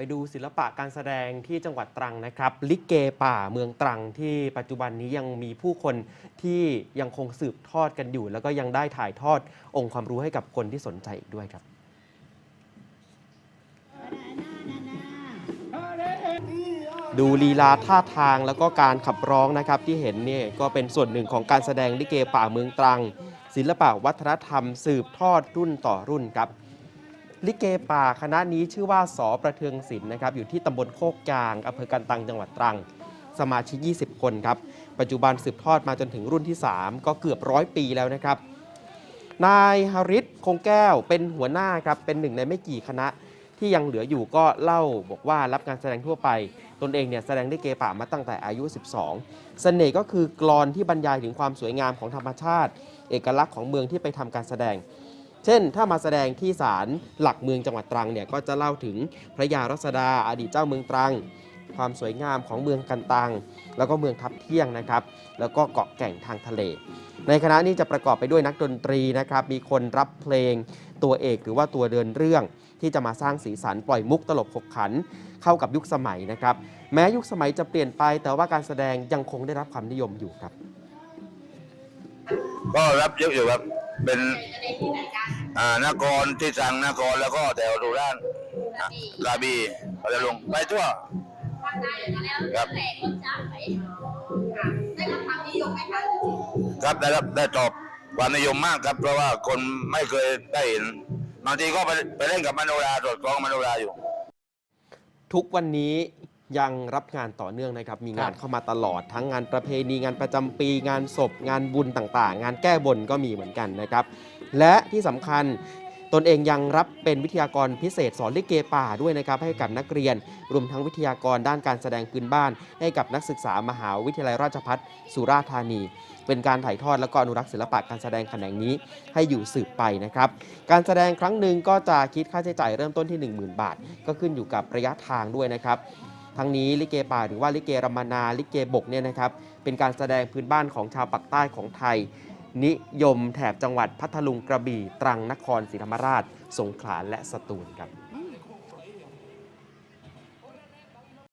ไปดูศิลปะการแสดงที่จังหวัดตรังนะครับ ลิเกป่าเมืองตรังที่ปัจจุบันนี้ยังมีผู้คนที่ยังคงสืบทอดกันอยู่ แล้วก็ยังได้ถ่ายทอดองค์ความรู้ให้กับคนที่สนใจอีกด้วยครับ ดูลีลาท่าทางแล้วก็การขับร้องนะครับที่เห็นเนี่ยก็เป็นส่วนหนึ่งของการแสดงลิเกป่าเมืองตรัง ศิลปะวัฒนธรรม สืบทอดรุ่นต่อรุ่นครับ ลิเกป่าคณะนี้ชื่อว่าสอประเทืองศิลป์นะครับอยู่ที่ตำบลโคกยางอำเภอกันตังจังหวัดตรัง สมาชิก 20 คนครับ ปัจจุบันสืบทอดมาจนถึงรุ่นที่ 3 ก็เกือบร้อยปีแล้วนะครับ นายฮาริศคงแก้วเป็นหัวหน้าครับ เป็นหนึ่งในไม่กี่คณะที่ยังเหลืออยู่ก็เล่าบอกว่ารับการแสดงทั่วไป ตนเองเนี่ยแสดงลิเกป่ามาตั้งแต่อายุ 12 เสน่ห์ก็คือกลอนที่บรรยายถึงความสวยงามของธรรมชาติ เอกลักษณ์ของเมืองที่ไปทำการแสดง เช่น ถ้ามาแสดงที่ศาลหลักเมืองจังหวัดตรังเนี่ยก็จะเล่าถึงพระยารัศดาอดีตเจ้าเมืองตรัง ความสวยงามของเมืองกันตัง แล้วก็เมืองทับเที่ยงนะครับ แล้วก็เกาะแก่งทางทะเล ในคณะนี้จะประกอบไปด้วยนักดนตรีนะครับ มีคนรับเพลงตัวเอกหรือว่าตัวเดินเรื่องที่จะมาสร้างสีสันปล่อยมุกตลกขบขันเข้ากับยุคสมัยนะครับ แม้ยุคสมัยจะเปลี่ยนไป แต่ว่าการแสดงยังคงได้รับความนิยมอยู่ครับ ก็รับเยอะอยู่ครับ เป็นอ่านครที่สั่งนครแล้วก็แถวสุราษฎร์อะกระบี่พัทลุงไปทั่วครับได้รับความนิยมไหมคะครับได้รับได้ตอบความนิยมมากครับ เพราะว่าคนไม่เคยได้เห็นบางทีก็ไปไปเล่นกับมโนราสดกลองมโนราอยู่ ทุกวันนี้ ยังรับงานต่อเนื่องนะครับ มีงานเข้ามาตลอดทั้งงานประเพณีงานประจำปี งานศพ งานบุญต่างๆ งานแก้บนก็มีเหมือนกันนะครับ และที่สำคัญตนเองยังรับเป็นวิทยากรพิเศษสอนลิเกป่าด้วยนะครับให้กับนักเรียน รวมทั้งวิทยากรด้านการแสดงพื้นบ้าน ให้กับนักศึกษามหาวิทยาลัยราชภัฏสุราษฎร์ธานี เป็นการถ่ายทอดและก็อนุรักษ์ศิลปะการแสดงแขนงนี้ให้อยู่สืบไปนะครับ การแสดงครั้งหนึ่งก็จะคิดค่าใช้จ่ายเริ่มต้นที่ 10,000 บาท ก็ขึ้นอยู่กับระยะทางด้วยนะครับ ทั้งนี้ลิเกป่าหรือว่าลิเกรำมนาลิเกบกเนี่ยนะครับเป็นการแสดงพื้นบ้านของชาวปักใต้ของไทย นิยมแถบจังหวัดพัทลุงกระบี่ตรังนครศรีธรรมราช สงขลาและสตูลครับ